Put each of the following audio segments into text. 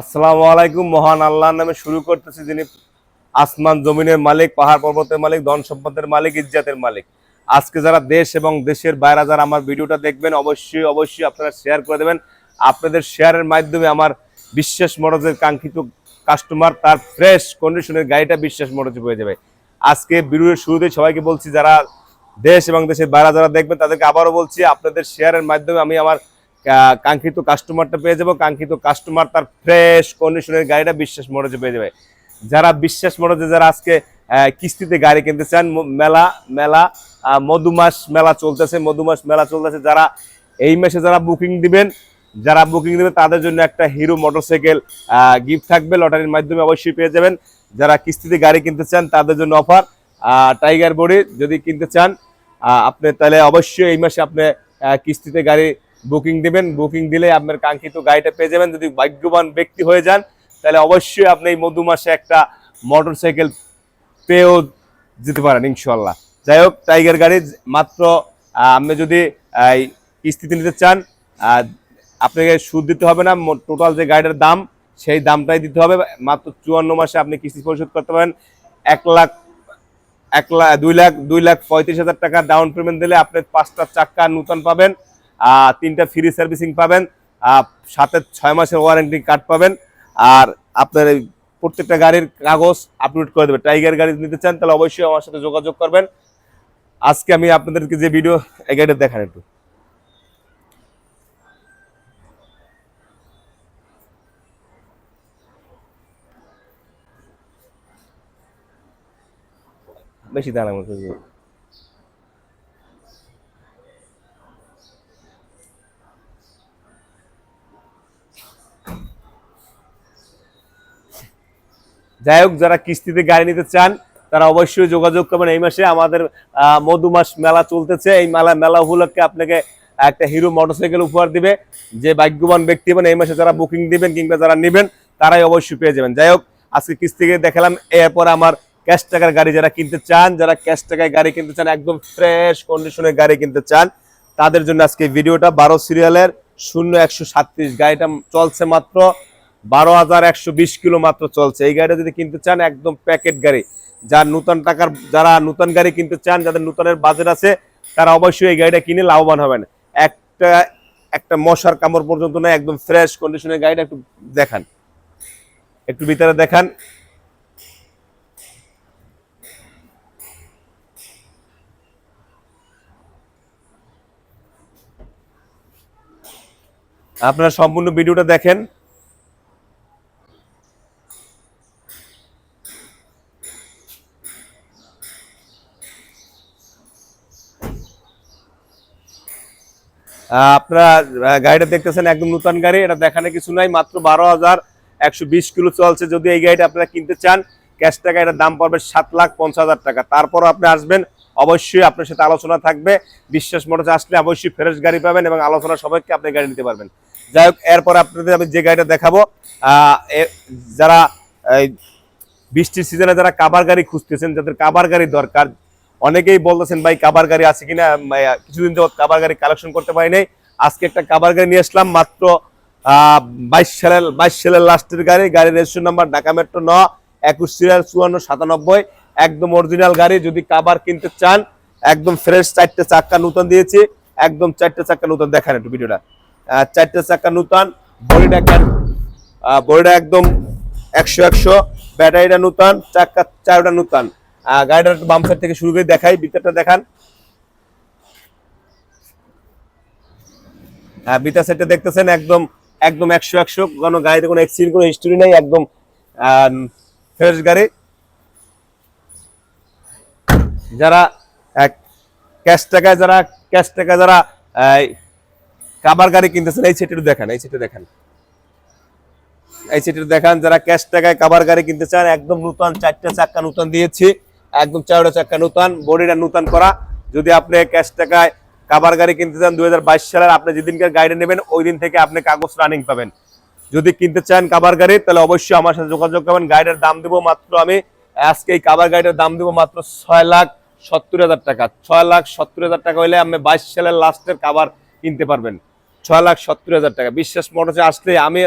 আসসালামু আলাইকুম, মহান আল্লাহর নামে শুরু করতেছি যিনি আসমান জমিনের মালিক, পাহাড় পর্বতের মালিক, ধন সম্পদের মালিক, ইজ্জাতের মালিক। আজকে যারা দেশ এবং দেশের বাইরে যারা আমার ভিডিওটা দেখবেন, অবশ্যই অবশ্যই আপনারা শেয়ার করে দেবেন। আপনাদের শেয়ারের মাধ্যমে আমার বিশ্বাস মরজের কাঙ্ক্ষিত কাস্টমার তার ফ্রেশ কন্ডিশনের গাড়িটা বিশ্বাস মরজে হয়ে যাবে। আজকে ভিডিওর শুরুতে সবাইকে বলছি, যারা দেশ এবং দেশের বাইরে যারা দেখবেন, তাদেরকে আবারও বলছি, আপনাদের শেয়ারের মাধ্যমে আমি আমার কাঙ্ক্ষিত কাস্টমারটা পেয়ে যাব, কাঙ্ক্ষিত কাস্টমার তার ফ্রেশ কন্ডিশনের গাড়িটা বিশ্বাস মরজে পেয়ে যাবে। যারা বিশ্বাস মরজে যারা আজকে কিস্তিতে গাড়ি কিনতে চান মেলা মেলা মধুমাস মেলা চলতেছে, মধুমাস মেলা চলতেছে, যারা এই মাসে যারা বুকিং দিবেন, যারা বুকিং দিবেন, তাদের জন্য একটা হিরো মোটরসাইকেল গিফট থাকবে লটারির মাধ্যমে অবশ্যই পেয়ে যাবেন। যারা কিস্তিতে গাড়ি কিনতে চান, তাদের জন্য অফার টাইগার বডি যদি কিনতে চান আপনি তাহলে অবশ্যই এই মাসে আপনি কিস্তিতে গাড়ি বুকিং দিবেন, বুকিং দিলে আপনার কাঙ্ক্ষিত গাড়িটা পেয়ে যাবেন। যদি ভাগ্যবান ব্যক্তি হয়ে যান, তাহলে অবশ্যই আপনি এই মধু মাসে একটা মোটর সাইকেল পেয়েও যেতে পারেন ইনশাল্লাহ যাই হোক টাইগার গাড়ি মাত্র আপনি যদি কিস্তিতে নিতে চান আপনাকে সুদ দিতে হবে না টোটাল যে গাড়িটার দাম, সেই দামটাই দিতে হবে। মাত্র চুয়ান্ন মাসে আপনি কিস্তি পরিশোধ করতে পারেন। এক লাখ এক লাখ, দুই লাখ দুই লাখ পঁয়ত্রিশ হাজার টাকা ডাউন পেমেন্ট দিলে আপনি পাঁচটা চাক্কা নূতন পাবেন। তিনটা ফ্রি সার্ভিসিং পাবেন সাথে ছয় মাসের ওয়ারেন্টি কার্ড পাবেন, আর আপনার এই প্রত্যেকটা গাড়ির কাগজ আপলোড করে দেবে। টাইগার গাড়ি নিতে চান, তাহলে অবশ্যই আমার সাথে যোগাযোগ করবেন। আজকে আমি আপনাদেরকে যে ভিডিও এই গাড়িটা দেখান একটু। বেশি দাঁড়া যাই হোক যারা কিস্তিতে গাড়ি নিতে চান তারা অবশ্যই যোগাযোগ করবেন। এই মাসে আমাদের আহ, মধু মেলা চলতেছে। এই মেলা মেলা উপলক্ষে আপনাকে একটা হিরো মোটরসাইকেল উপহার দিবে। যে ভাগ্যবান ব্যক্তি হবেন এই মাসে যারা বুকিং দিবেন কিংবা যারা নেবেন তারাই অবশ্যই পেয়ে যাবেন। যাই হোক আজকে কিস্তিকে দেখালাম। এরপর আমার ক্যাশ টাকার গাড়ি যারা কিনতে চান যারা ক্যাশ টাকায় গাড়ি কিনতে চান একদম ফ্রেশ কন্ডিশনের গাড়ি কিনতে চান তাদের জন্য আজকে ভিডিওটা বারো সিরিয়ালের শূন্য একশো সাতত্রিশ। গাড়িটা চলছে মাত্র বারো হাজার একশো বিশ কিলো মাত্র চলছে। এই গাড়িটা যদি কিনতে চান, একদম প্যাকেট গাড়ি। যার নূতন টাকার, যারা নূতন গাড়ি কিনতে চান, যাদের নূতনের বাজেট আছে, তারা অবশ্যই এই গাড়িটা কিনে লাভবান হবেন। একটা একটা মশার কামড় পর্যন্ত না একদম ফ্রেশ কন্ডিশনের গাড়িটা একটু দেখান। একটু ভিতরে দেখান। আপনারা সম্পূর্ণ ভিডিওটা দেখেন। আপনারা গাড়িটা দেখতেছেন একদম নতুন গাড়ি, এটা দেখানে কিছু নাই, মাত্র বারো হাজার একশো বিশ কিলো চলছে। যদি এই গাড়িটা আপনারা কিনতে চান ক্যাশ টাকা, এটার দাম পড়বে সাত লাখ পঞ্চাশ হাজার টাকা। তারপরও আপনি আসবেন, অবশ্যই আপনার সাথে আলোচনা থাকবে। বিশ্বাস মোটরসে আসলে অবশ্যই ফ্রেশ গাড়ি পাবেন এবং আলোচনা সবাইকে আপনি গাড়ি নিতে পারবেন। যাই হোক, এরপর আপনাদের আমি যে গাড়িটা দেখাবো যারা বৃষ্টির সিজনে যারা কাবার গাড়ি খুঁজতেছেন, যাদের কাবার গাড়ি দরকার অনেকেই বলতেছেন, ভাই, কাবার গাড়ি আছে কিনা? কিছুদিন যাবত কাবার গাড়ি কালেকশন করতে পারি নাই। আজকে একটা কাবার গাড়ি নিয়ে আসলাম, মাত্র বাইশ সালের বাইশ সালের লাস্টের গাড়ি। গাড়ির রেজিস্ট্রেশন নাম্বার ঢাকা মেট্রো ন, একুশ সিরিয়াল চুয়ান্ন, সাতানব্বই। একদম অরিজিনাল গাড়ি, যদি কাবার কিনতে চান, একদম ফ্রেশ চারটে চাক্কা নতুন দিয়েছি। একদম চারটে চাক্কা নতুন, দেখান একটু ভিডিওটা। চারটে চাক্কা নতুন বডিটা বডিটা একদম একশো একশো। ব্যাটারিটা নতুন, চাক্কা চারটা নতুন। আহ, গাড়িটা একটু বাম সাইড থেকে শুরু করে দেখাই ভিতরটা দেখান। হ্যাঁ বিটা সাইডটা দেখতেছেন একদম একদম একশো একশো। কোনো গাড়িতে কোনো অ্যাক্সিডেন্ট কোনো হিস্টোরি নেই একদম ফ্রেশ গাড়ি। যারা ক্যাশ টাকায় যারা ক্যাশ টাকায় যারা কাবার গাড়ি কিনতেছেন এই সেটটা দেখান এই সেটটা দেখান। এই সেটটা দেখান যারা ক্যাশ টাকায় কাবার গাড়ি কিনতে চান একদম নতুন চারটে চাক্কা নতুন দিয়েছি। একদম চারটা চাক্কা নতুন, বডিটা নতুন করা। যদি আপনি ক্যাশ টাকায় কাবার গাড়ি কিনতে চান দু হাজার বাইশ সালের, আপনি যেদিনকার গাড়ি নেবেন ওই দিন থেকে আপনি কাগজ রানিং পাবেন। যদি কিনতে চান কাবার গাড়ি, তাহলে অবশ্যই আমার সাথে যোগাযোগ করবেন। গাড়িটার দাম দেবো মাত্র আমি, আজকে এই কাবার গাড়িটার দাম দেবো মাত্র ছয় লাখ সত্তর হাজার টাকা। ছয় লাখ সত্তর হাজার টাকা হলে আপনি বাইশ সালের লাস্টের কাবার কিনতে পারবেন। ছয় লাখ সত্তর হাজার টাকা। বিশ্বাস মোটরসে আসলে আমি,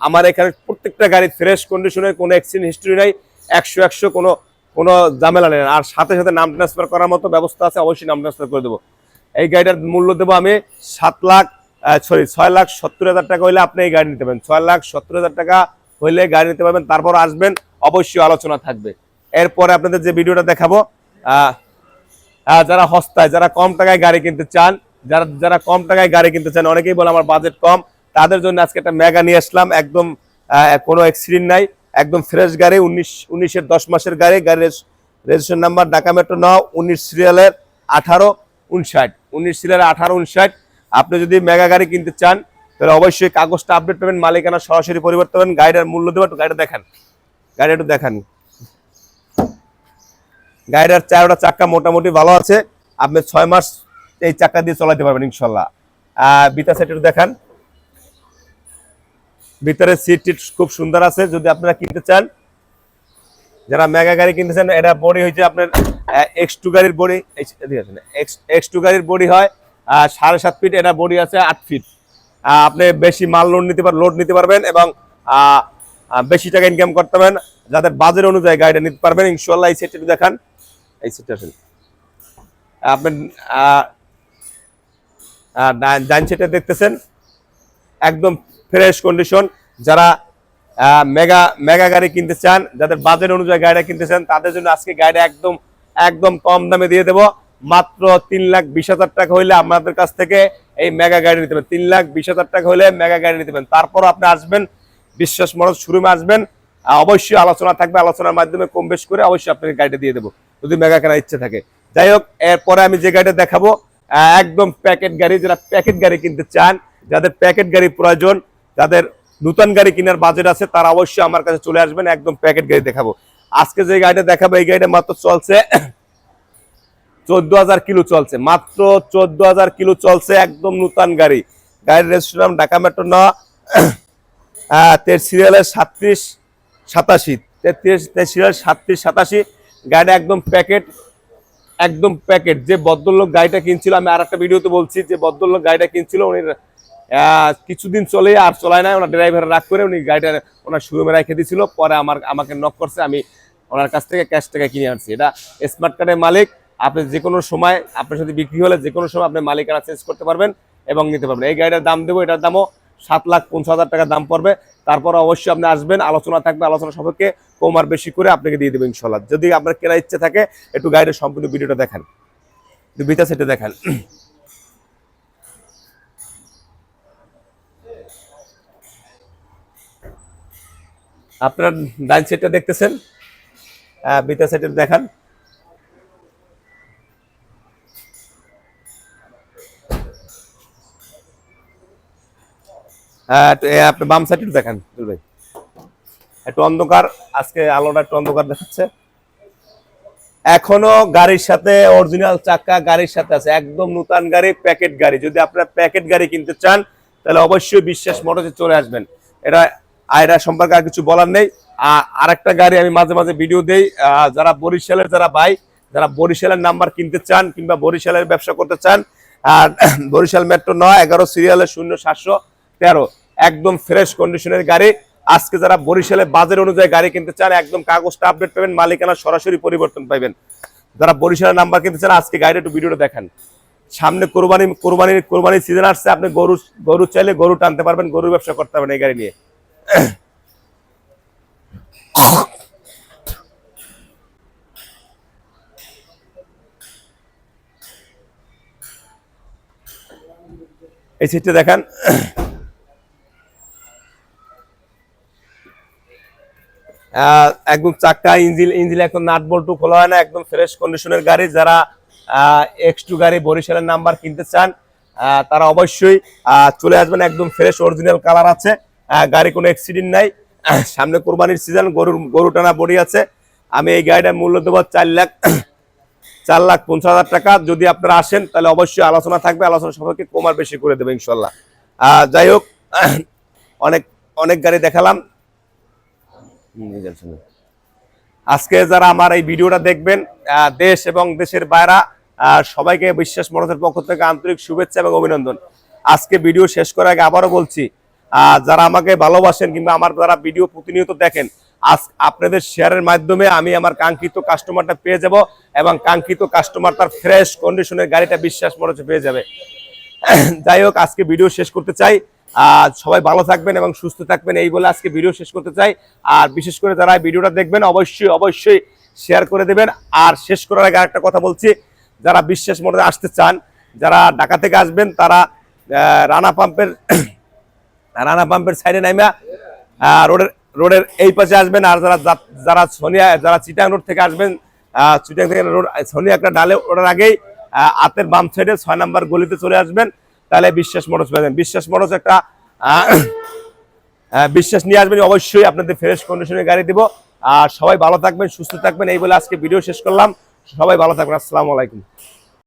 আমার এখানে প্রত্যেকটা গাড়ি ফ্রেশ কন্ডিশনে কোনো অ্যাক্সিডেন্ট হিস্ট্রি নাই। একশো একশো কোনো কোনো ঝামেলা নেই। আর সাথে সাথে নাম ট্রান্সফার করার মতো ব্যবস্থা আছে, অবশ্যই নাম ট্রান্সফার করে দেবো। এই গাড়িটার মূল্য দেবো আমি সাত লাখ সরি ছয় লাখ সত্তর হাজার টাকা হইলে আপনি এই গাড়ি নিতে পারবেন। ছয় লাখ সত্তর হাজার টাকা হইলে গাড়ি নিতে পারবেন। তারপর আসবেন, অবশ্যই আলোচনা থাকবে। এরপরে আপনাদের যে ভিডিওটা দেখাবো যারা হস্তায়, যারা কম টাকায় গাড়ি কিনতে চান, যারা যারা কম টাকায় গাড়ি কিনতে চান, অনেকেই বলে আমার বাজেট কম, তাদের জন্য আজকে একটা মেগা নিয়ে আসলাম। একদম কোনো অ্যাক্সিডেন্ট নাই। একদম ফ্রেশ গাড়ি, উনিশ, উনিশের দশ মাসের গাড়ি, গাড়ির রেজিস্ট্রেশন নাম্বার ঢাকা মেট্রো ন উনিশ সিরিয়ালের আঠারো, উনষাট। উনিশ সিরিয়ালের আঠারো, উনষাট। আপনি যদি মেগা গাড়ি কিনতে চান, তাহলে অবশ্যই কাগজটা আপডেট পাবেন, মালিকানা সরাসরি পরিবর্তন পাবেন গাড়িটার মূল্য দেবেন, একটু গাড়িটা দেখান। গাড়ি একটু দেখান। গাড়িটার চারোটা চাক্কা মোটামুটি ভালো আছে। আপনি ছয় মাস এই চাক্কা দিয়ে চলাতে পারবেন, ইনশাল্লাহ। বিতা সেট একটু দেখান। ভিতরে সিট টিট খুব সুন্দর আছে যদি আপনারা কিনতে চান। যারা মেগা গাড়ি কিনতে চান এটা বডি হয়েছে আপনার এক্স টু গাড়ির বডি এক্স টু গাড়ির বডি হয় সাড়ে সাত ফিট এটা বডি আছে আট ফিট আপনি বেশি মাল লোড নিতে পার লোড নিতে পারবেন এবং বেশি টাকা ইনকাম করতে পারবেন। যাদের বাজেট অনুযায়ী গাড়িটা নিতে পারবেন ইনশাল্লাহ এই সেটটা দেখান। এই সেটটা আসেন। আপনি আহ, আহ, ডান- ডান সেটে দেখতেছেন একদম ফ্রেশ কন্ডিশন যারা মেগা মেগা গাড়ি কিনতে চান, যাদের বাজেট অনুযায়ী গাড়িটা কিনতে চান, তাদের জন্য আজকে গাড়িটা একদম একদম কম দামে দিয়ে দেবো। মাত্র তিন লাখ বিশ হাজার টাকা হইলে আপনাদের কাছ থেকে এই মেগা গাড়ি নিতে পারেন। তিন লাখ বিশ হাজার টাকা হইলে মেগা গাড়ি নিতে পারেন। তারপর আপনি আসবেন, বিশ্বাস মরজ শোরুমে আসবেন। অবশ্যই আলোচনা থাকবে, আলোচনার মাধ্যমে কম বেশ করে অবশ্যই আপনাকে গাড়িটা দিয়ে দেবো, যদি মেগা কেনার ইচ্ছে থাকে। যাই হোক, এরপরে আমি যে গাড়িটা দেখাবো একদম প্যাকেট গাড়ি, যারা প্যাকেট গাড়ি কিনতে চান, যাদের প্যাকেট গাড়ি প্রয়োজন যাদের নতুন গাড়ি কেনার বাজেট আছে, তারা অবশ্যই আমার কাছে চলে আসবেন, একদম প্যাকেট গাড়ি দেখাবো। আজকে যে গাড়িটা দেখাবো, এই গাড়িটা মাত্র চলছে, চোদ্দ হাজার কিলো চলছে, মাত্র চোদ্দ হাজার কিলো চলছে একদম নতুন গাড়ি। গাড়ির রেজিস্ট্রেশন ঢাকা মেট্রো ন সিরিয়ালের সাতত্রিশ, সাতাশি তেত্রিশ তের সিরিয়াল সাতত্রিশ, সাতাশি, গাড়িটা একদম প্যাকেট একদম প্যাকেট যে ভদ্রলোক গাড়িটা কিনছিল, আমি আর একটা ভিডিওতে বলছি, যে ভদ্রলোক গাড়িটা কিনছিল, উনি কিছুদিন চলে আর চলায় না ওনার ড্রাইভার রাগ করে উনি গাড়িটা ওনার শোরুমে রেখে দিয়েছিল। পরে আমার, আমাকে নক করছে, আমি ওনার কাছ থেকে ক্যাশ টাকা কিনে আনছি। এটা স্মার্ট কার্ডের মালিক, আপনি যে কোনো সময়, আপনার সাথে বিক্রি হলে যে কোনো সময় আপনি মালিকানা চেঞ্জ করতে পারবেন এবং নিতে পারবেন। এই গাড়িটার দাম দেবো, এটার দামও সাত লাখ পঞ্চাশ হাজার টাকা দাম পড়বে। তারপর অবশ্যই আপনি আসবেন, আলোচনা থাকবে, আলোচনা সবাইকে কম আর বেশি করে আপনাকে দিয়ে দেবেন ইনশাল্লাহ যদি আপনার কেনার ইচ্ছে থাকে, একটু গাড়ির সম্পূর্ণ ভিডিওটা দেখান। একটু বিতা সেটা দেখান। আপনার ডাইন সেটটা দেখতেছেন? বিতা সেটে দেখান। আপনি বাম সাইড দেখান ভাই। একটু অন্ধকার, আজকে আলোটা একটু অন্ধকার দেখাচ্ছে। এখনও গাড়ির সাথে অরিজিনাল চাকা গাড়ির সাথে আছে, একদম নতুন গাড়ি প্যাকেট গাড়ি। যদি আপনারা প্যাকেট গাড়ি কিনতে চান, তাহলে অবশ্যই বিশ্বাস মোটরসে চলে আসবেন। এটা আয়রা সম্পর্কে আর কিছু বলার নেই। আর একটা গাড়ি আমি মাঝে মাঝে ভিডিও দেই। যারা বরিশালের যারা ভাই, যারা বরিশালের নাম্বার কিনতে চান কিংবা বরিশালের ব্যবসা করতে চান আর বরিশাল মেট্রো নয়, এগারো, সিরিয়ালের শূন্য সাতশো তেরো। একদম ফ্রেশ কন্ডিশনের গাড়ি। আজকে যারা বরিশালের বাজার অনুযায়ী গাড়ি কিনতে চান, একদম কাগজটা আপডেট পাবেন, মালিকানা সরাসরি পরিবর্তন পাবেন যারা বরিশালের নাম্বার কিনতে চান, আজকে গাড়িটা একটু ভিডিওটা দেখেন। সামনে কোরবানি, কোরবানির কোরবানির সিজন আসছে, আপনি গরু গরু চাইলে গরু টানতে পারবেন, গরুর ব্যবসা করতে পারবেন এই গাড়ি নিয়ে। এই সিটটা দেখান। একদম চাক্কা ইঞ্জিন ইঞ্জিন এখন নাট বল্টু খোলা হয় না, একদম ফ্রেশ কন্ডিশনের গাড়ি। যারা এক্স টু গাড়ি, বরিশালের নাম্বার কিনতে চান তারা অবশ্যই চলে আসবেন, একদম ফ্রেশ অরিজিনাল কালার আছে। গাড়ি কোনো অ্যাক্সিডেন্ট নাই। সামনে কোরবানির সিজন গরুর, গরু টানা বডি আছে। আমি এই গাড়িটার মূল্য দেবো চার লাখ চার লাখ পঞ্চাশ হাজার টাকা। যদি আপনারা আসেন, তাহলে অবশ্যই আলোচনা থাকবে। আলোচনা সবাইকে কমার বেশি করে দেবে ইনশাল্লাহ। যাই হোক, অনেক অনেক গাড়ি দেখালাম। আজকে যারা আমার এই ভিডিওটা দেখবেন দেশ এবং দেশের বাইরা সবাইকে বিশ্বাস মনসের পক্ষ থেকে আন্তরিক শুভেচ্ছা এবং অভিনন্দন। আজকে ভিডিও শেষ করার আগে আবারও বলছি যারা আমাকে ভালোবাসেন কিংবা আমার যারা ভিডিও প্রতিনিয়ত দেখেন, আজ আপনাদের শেয়ারের মাধ্যমে আমি আমার কাঙ্ক্ষিত কাস্টমারটা পেয়ে যাব এবং কাঙ্ক্ষিত কাস্টমার তার ফ্রেশ কন্ডিশনের গাড়িটা বিশ্বাস হচ্ছে পেয়ে যাবে। যাই হোক, আজকে ভিডিও শেষ করতে চাই। আর সবাই ভালো থাকবেন এবং সুস্থ থাকবেন, এই বলে আজকে ভিডিও শেষ করতে চাই। আর বিশেষ করে যারা ভিডিওটা দেখবেন, অবশ্যই অবশ্যই শেয়ার করে দেবেন। আর শেষ করার আগে একটা কথা বলছি, যারা বিশ্বাস মনে আসতে চান, যারা ঢাকা থেকে আসবেন, তারা রানা পাম্পের রানা পাম্পের সাইডে নাইমা রোডের রোডের এই পাশে আসবেন আর যারা যারা সোনিয়া যারা চিটাং রোড থেকে আসবেন চিটাং থেকে রোড সোনিয়া একটা ডালে ওটার আগেই আহ, হাতের বাম সাইডে ছয় নাম্বার গলিতে চলে আসবেন। তাহলে বিশ্বাস মোটরস পাবেন বিশ্বাস মোটরস একটা বিশ্বাস নিয়ে আসবেন। অবশ্যই আপনাদের ফ্রেশ কন্ডিশনে গাড়ি দিব। আর সবাই ভালো থাকবেন সুস্থ থাকবেন। এই বলে আজকে ভিডিও শেষ করলাম। সবাই ভালো থাকবেন। আসসালামু আলাইকুম।